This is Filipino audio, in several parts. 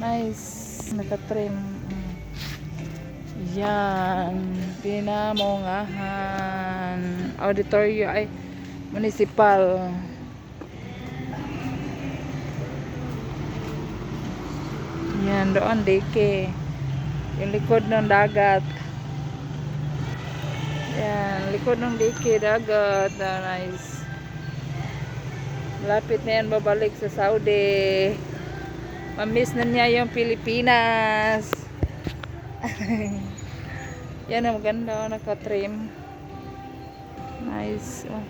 Nice. Nakatrim. Mm. Yan. Pinamungahan. Auditoryo ay municipal. Yan, doon deke. Yung likod ng dagat. Yan, likod ng deke, dagat. Ah, nice. Lapit na yan babalik sa Saudi. Mamiss na niya yung Pilipinas. yan ang maganda, oh, nakatrim. Nice. Oh.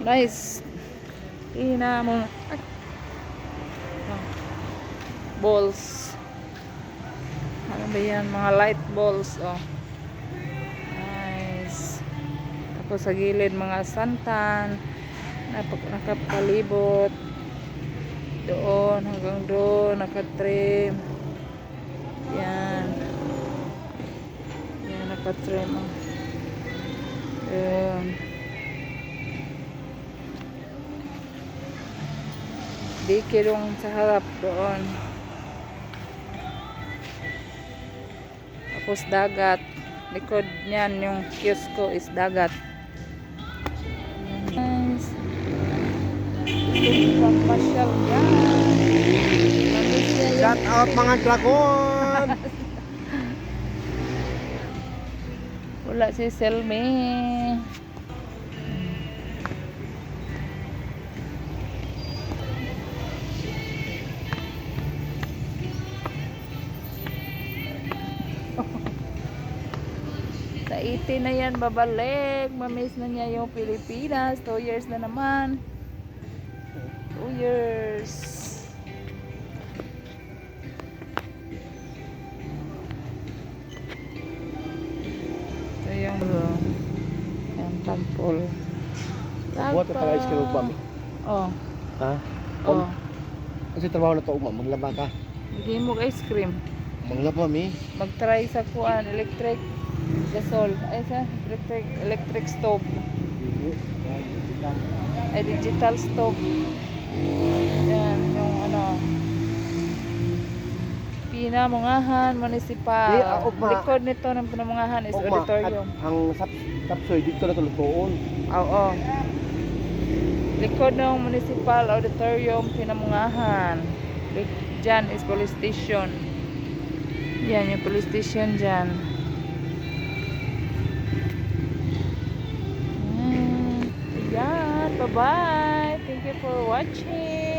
Nice. Ina mo. Oh. Balls. Ano ba yan? Mga light balls. Oh. Nice. Tapos sa gilid mga santan. Napag nakapalibot. Doon hanggang doon. Nakatrim. Yan. Yan nakatrim. Oh. Yan. Dikirong sa harap doon. Tapos dagat. Likod niyan yung kiosko is dagat. Pamasyal yan. Shout out mga dragon! Wala si Selmi. Sa 18 na yan babalik. Mamiss na niya yung Pilipinas. 2 years na naman. 2 years. Ito yung yung temple. Buhat ka pala ice cream ugma mi. Oh. Ha? Oh. Kasi trabaho na to ugma, maglaba ka. Bigay mo ice cream. Maglaba mi. Mag-try sa kuan, electric gasol. Ay sa electric electric stove. Ay digital stove. Yan, yung ano. Pinamungahan Municipal. Di, ah, ugma. Likod nito ng Pinamungahan is Ugma, auditorium. at ang sap sapsoy dito na tulutuon. Oo. Likod ng Municipal Auditorium, Pinamungahan. Lik- Diyan is police station. Yan, yung police station dyan. Mm, Yan, bye-bye. You for watching.